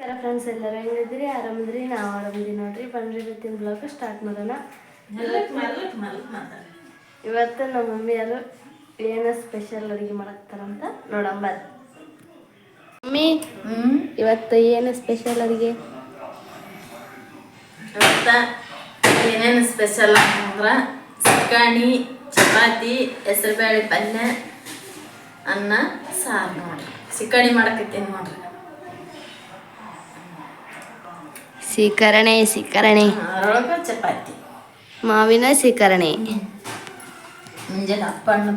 ನಮಸ್ಕಾರ ಫ್ರೆಂಡ್ಸ್ ಎಲ್ಲರೂ ಹೆಂಗಿದ್ರಿ ಆರಾಮಿದ್ರಿ ನಾವು ಆರಾಮಿದ್ರಿ ನೋಡ್ರಿ. ಬನ್ರಿ ಇವತ್ತಿನ ಬ್ಲಾಗ್ ಸ್ಟಾರ್ಟ್ ಮಾಡೋಣ. ಇವತ್ತು ನಮ್ಮ ಮಮ್ಮಿಯರು ಏನೋ ಸ್ಪೆಷಲ್ ಅಡುಗೆ ಮಾಡತ್ತಾರಂತ ನೋಡೋಣ ಬರ್ರಿ ಮಮ್ಮಿ ಇವತ್ತು ಏನು ಸ್ಪೆಷಲ್ ಅಡುಗೆ? ಇವತ್ತು ಏನೇನು ಸ್ಪೆಷಲ್ ಅಂತಂದ್ರೆ ಚಿಕಣಿ ಚಪಾತಿ ಹೆಸರುಬೇಳೆ ಪಲ್ಯ ಅನ್ನ ಸಾರು ನೋಡ್ರಿ. ಚಿಕಣಿ ಮಾಡಕತ್ತೀನಿ ನೋಡ್ರಿ. ಸೀಕರಣೆ ಸೀಕರಣೆ. ಚಪಾತಿ. ಮಾವಿನ ಸೀಕರಣೆ. ಮುಂಜಾನೆ ಅಪ್ಪ ಹಣ್ಣು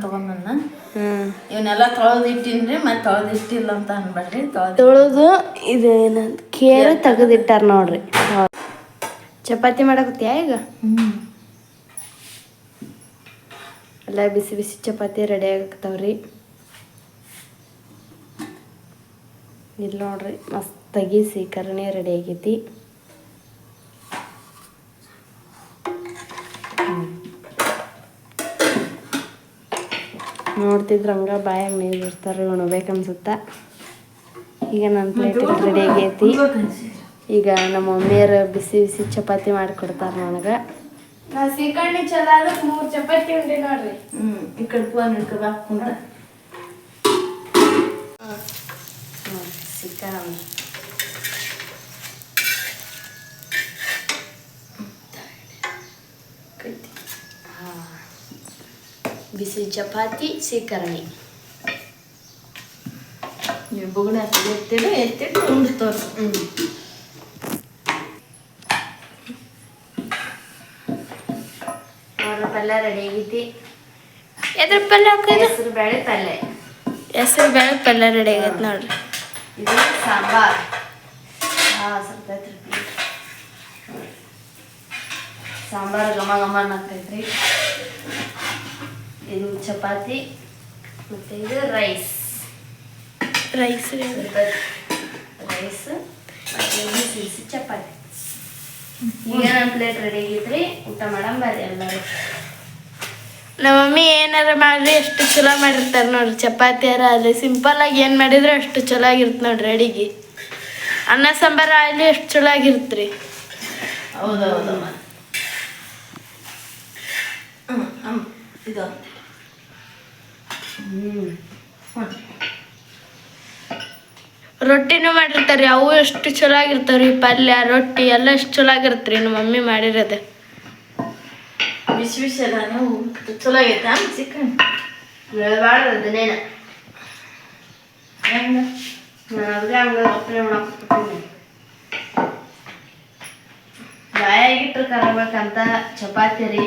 ಹ್ಮ್. ಇವನ್ನೆಲ್ಲ ತೊಳೆದಿಟ್ಟಿನ್ರಿ ಮತ್ತೆ ತೊಳೆದಿಟ್ಟಿಲ್ಲ ಅಂತ ಅನ್ಬೇಡ್ರಿ ತೊಳೆದು ಕೇರ ಕೇರು ತೆಗೆದಿಟ್ಟಾರ ನೋಡ್ರಿ. ಚಪಾತಿ ಮಾಡಕತ್ತೀಯ ಈಗ? ಎಲ್ಲ ಬಿಸಿ ಬಿಸಿ ಚಪಾತಿ ರೆಡಿ ಆಗತ್ತವ್ರಿ ಇಲ್ಲಿ ನೋಡ್ರಿ ಮಸ್ತಾಗಿ ಸೀಕರಣೆ ರೆಡಿ ಆಗೈತಿ. ನೋಡ್ತಿದ್ರ ಹಂಗೆ ಬಾಯಾಗ ನೀರು ಇರ್ತಾರೆ ಉಣ್ಬೇಕನ್ಸುತ್ತ ಈಗ ನನ್ನ ಪ್ಲೇಟ್ ರೆಡಿ ಆಗೈತಿ. ಈಗ ನಮ್ಮ ಮಮ್ಮಿಯರು ಬಿಸಿ ಬಿಸಿ ಚಪಾತಿ ಮಾಡಿಕೊಡ್ತಾರೆ ನನಗೆ. ಸೀಕರಣೆ ಚಲೋ ಅದಕ್ಕೆ ಮೂರು ಚಪಾತಿ ಉಂಡಿ ನೋಡ್ರಿ. ಹ್ಞೂ ಈ ಕಡೆ ಹಿಡ್ಕೊಬಾ ಕುಂತ ಸೀಕರಣೆ. ಬಿಸಿ ಚಪಾತಿ ಸೀಕರಣಿ. ನೀವು ಬುಗುಣಿ ಎತ್ತಿಡು ಎತ್ತಿಟ್ಟು ಉಂಡು ತೋರಿಸಿ. ಹ್ಞೂ ಪಲ್ಯ ರೆಡಿ ಆಗೈತಿ ಎದ್ರ ಪಲ್ಯ ಹೆಸರು ಬೇಳೆ ಪಲ್ಯ. ಹೆಸರು ಬೇಳೆ ಪಲ್ಯ ರೆಡಿ ಆಗೈತೆ ನೋಡ್ರಿ. ಇದು ಸಾಂಬಾರ್. ಹಾಂ ಸ್ವಲ್ಪ ಸಾಂಬಾರ್ ಘಮ ಘಮ ಅನ್ನಕೈತ್ರಿ ಇದು ಚಪಾತಿ ಮತ್ತು ಇದು ರೈಸ್ ರೈಸ್. ರೈಸ್ ಮತ್ತು ಇದು ಚಪಾತಿ. ಈಗ ನಮ್ಮ ಪ್ಲೇಟ್ ರೆಡಿ ಆಗೈತ್ರಿ ಊಟ ಮಾಡಮ್ ಬರ್ರಿ ಎಲ್ಲರೂ. ನಮ್ಮ ಮಮ್ಮಿ ಏನಾರ ಮಾಡ್ರಿ ಎಷ್ಟು ಚಲೋ ಮಾಡಿರ್ತಾರೆ ನೋಡ್ರಿ. ಚಪಾತಿ ಯಾರ ಆದ್ರೆ ಸಿಂಪಲ್ ಆಗಿ ಏನು ಮಾಡಿದ್ರೆ ಅಷ್ಟು ಚಲೋ ಆಗಿರುತ್ತೆ ನೋಡ್ರಿ ಅಡಿಗೆ. ಅನ್ನ ಸಾಂಬಾರ ಆಗಲಿ ಎಷ್ಟು ಚಲೋ ಆಗಿರ್ತ್ರಿ. ಹೌದೌದು ಇದು. ರೊಟ್ಟಿನೂ ಮಾಡಿರ್ತಾರೆ, ಅವು ಎಷ್ಟು ಚಲೋ ಆಗಿರ್ತಾವ್ರಿ ಪಲ್ಯ, ರೊಟ್ಟಿ, ಎಲ್ಲ ಎಷ್ಟು ಚಲೋ ಆಗಿರುತ್ತೆ ನಮ್ಮ ಮಮ್ಮಿ ಮಾಡಿರೋದು. ಬಿಸಿ ಬಿಸಿ ಎಲ್ಲ ಚಲೋ ಆಗೈತೆ ಚಿಕನ್ ಬಾಯಾಗಿಟ್ಟು ಕರಬೇಕಂತ ಚಪಾತಿ ರೀ,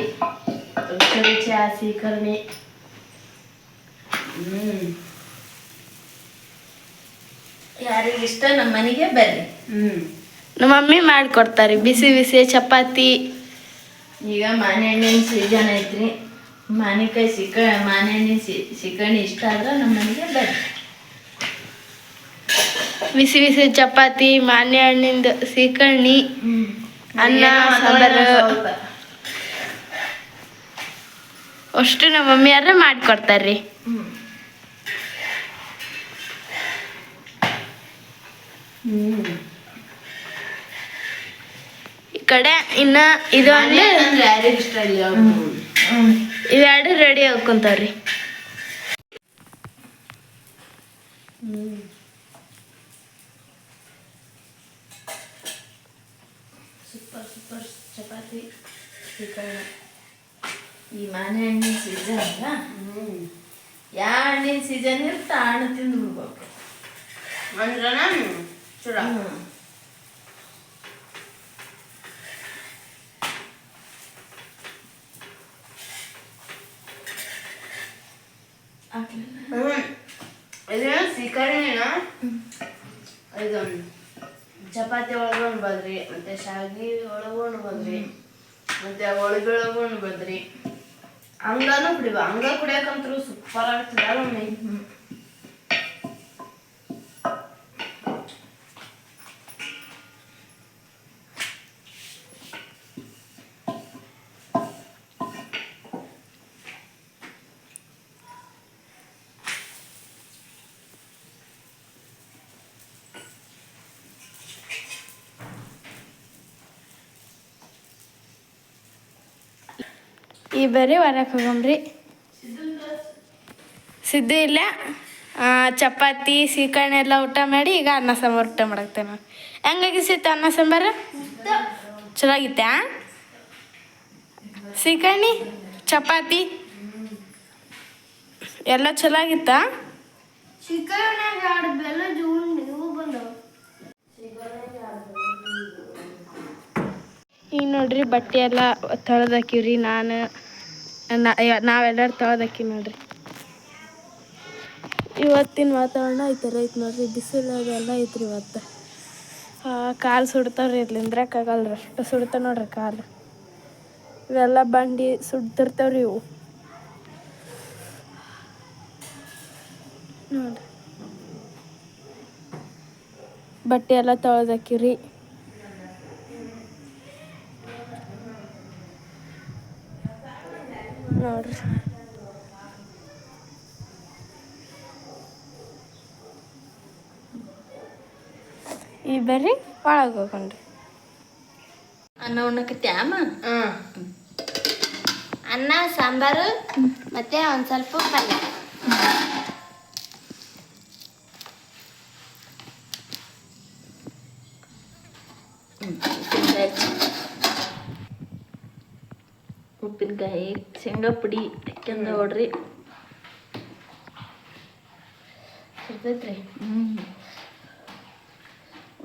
ರುಚಿ ರುಚಿ ಹಸಿ ಹ್ಞೂ ಯಾರಿಗೆ ಇಷ್ಟ ನಮ್ಮ ಮನೆಗೆ ಬರ್ರಿ. ಹ್ಞೂ ನಮ್ಮ ಮಮ್ಮಿ ಮಾಡಿಕೊಡ್ತಾರೆ ಬಿಸಿ ಬಿಸಿ ಚಪಾತಿ. ಈಗ ಮಾನೆಹಣ್ಣಿನ ಸೀಸನ್ ಐತ್ರಿ. ಮಾನಿಕಾಯಿ ಸಿಕ್ಕ ಮಾನೆಹಣ್ಣಿನ ಸಿ ಸಿಕಣಿ ಇಷ್ಟ ಆದ್ರೆ ನಮ್ಮ ಮನೆಗೆ ಬರ್ರಿ. ಬಿಸಿ ಬಿಸಿ ಚಪಾತಿ ಮಾನ್ಯ ಹಣ್ಣಿಂದ ಸೀಕರ್ಣಿ ಅನ್ನ ಸಾಂಬಾರು. ಅಷ್ಟು ನಮ್ಮ ಮಮ್ಮಿಯಾರ ಮಾಡಿಕೊಡ್ತಾರ್ರಿ. ಹ್ಞೂ ಈ ಕಡೆ ಇನ್ನ ಇದು ಅಂದ್ರೆ ಅಂದ್ರೆ ಯಾರಿಗೆ ಇಷ್ಟ ಇಲ್ಲ ಇವೆರಡು ರೆಡಿ ಹಾಕೊಂತಾವ್ರಿ ಸೂಪರ್ ಸೂಪರ್ ಚಪಾತಿ ಚಿಕನ್ ಈ ಮಾನೆಹಣ್ಣಿನ ಸೀಸನ್ ಅಲ್ಲ ಹ್ಞೂ ಯಾವ ಹಣ್ಣಿನ ಸೀಸನ್ ಇರುತ್ತೆ ಆ ಹಣ್ಣು ತಿಂದು ಬಿಡ್ಬೇಕು ಅಂದ್ರೆ ಹ್ಮ್. ಹಾಕ್ಲಿಲ್ಲ? ಹ್ಮ್. ಇದು ಚಪಾತಿ ಒಳಗೊಂಡು ಬದ್ರಿ ಮತ್ತೆ ಶಾಗಿ ಒಳಗೊಂಡು ಬದ್ರಿ ಮತ್ತೆ ಒಳಗೂ ಬದ್ರಿ. ಹಂಗಾನು ಕುಡಿಬ ಹಂಗ ಕುಡಿಯಕಂತ್ರು ಸೂಪರ್ ಆಗ್ತದ ಈ ಬರೀ ಹೊರಕ್ಕೆ ಹೋಗಮ್ರಿ ಸಿದ್ದು ಇಲ್ಲ. ಚಪಾತಿ ಸೀಕರಣೆ ಎಲ್ಲ ಊಟ ಮಾಡಿ ಈಗ ಅನ್ನ ಸಾಂಬಾರು ಊಟ ಮಾಡಾಕ್ತೇನೆ ನಾವು ಹೆಂಗಾಗಿ ಸಿತ್ತು ಅನ್ನ ಸಾಂಬಾರು? ಚಲೋ ಸೀಕರ್ಣಿ ಸೀಕರಣಿ ಚಪಾತಿ? ಎಲ್ಲ ಚಲೋ ಆಗಿತ್ತಾ ಈಗ ನೋಡ್ರಿ ಬಟ್ಟೆ ಎಲ್ಲ ತೊಳೆದಾಕಿವ್ರಿ ನಾನು. ನಾ- ನಾವೆಲ್ಲರೂ ತೊಳೆದಾಕಿವಿ ನೋಡ್ರಿ. ಇವತ್ತಿನ ವಾತಾವರಣ ಈ ಥರ ಐತೆ ನೋಡ್ರಿ. ಬಿಸಿಲು ಅದೆಲ್ಲ ಐತ್ರಿ ಇವತ್ತು. ಕಾಲು ಸುಡ್ತಾವ್ರಿ ಇಲ್ಲಿ ನಿಂದ್ರಕ್ಕಾಗಲ್ರಿ. ಅಷ್ಟು ಸುಡ್ತಾವೆ ನೋಡ್ರಿ ಕಾಲು. ಇವೆಲ್ಲ ಬಂಡಿ ಸುಡ್ತಿರ್ತಾವ್ರಿ ಇವು. ನೋಡ್ರಿ. ಬಟ್ಟೆ ಎಲ್ಲ ತೊಳೆದಾಕಿವ್ರಿ ನೋಡ್ರಿ ಈ ಬರ್ರಿ ಒಳಗೆ ಹೋಗ್ಕೊಂಡ್ರಿ ಅನ್ನ ಉಣ್ಣಕತ್ಯಾಮ ಹಾಂ ಅನ್ನ ಸಾಂಬಾರು ಮತ್ತೆ ಒಂದು ಸ್ವಲ್ಪ ಪಲ್ಯ ಉಪ್ಪಿನಕಾಯಿ ಶೇಂಗಾ ಪುಡಿ ಹಾಕ್ಯಂದ ನೋಡ್ರಿ. ಸಿಗ್ತೈತ್ರಿ? ಹ್ಮ್.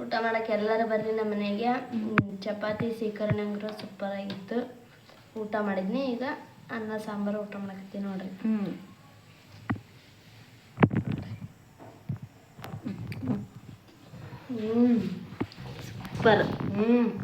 ಊಟ ಮಾಡಕ್ಕೆ ಎಲ್ಲರೂ ಬರ್ರಿ ನಮ್ಮ ಮನೆಗೆ. ಚಪಾತಿ ಸೀಕರಣೆ ಅಂಗ್ರ ಸೂಪರ್ ಆಗಿತ್ತು. ಊಟ ಮಾಡಿದ್ನಿ ಈಗ. ಅನ್ನ ಸಾಂಬಾರು ಊಟ ಮಾಡಕತ್ತೀನಿ ನೋಡ್ರಿ. ಹ್ಮ್. ಹ್ಞೂ ಸೂಪರ್. ಹ್ಞೂ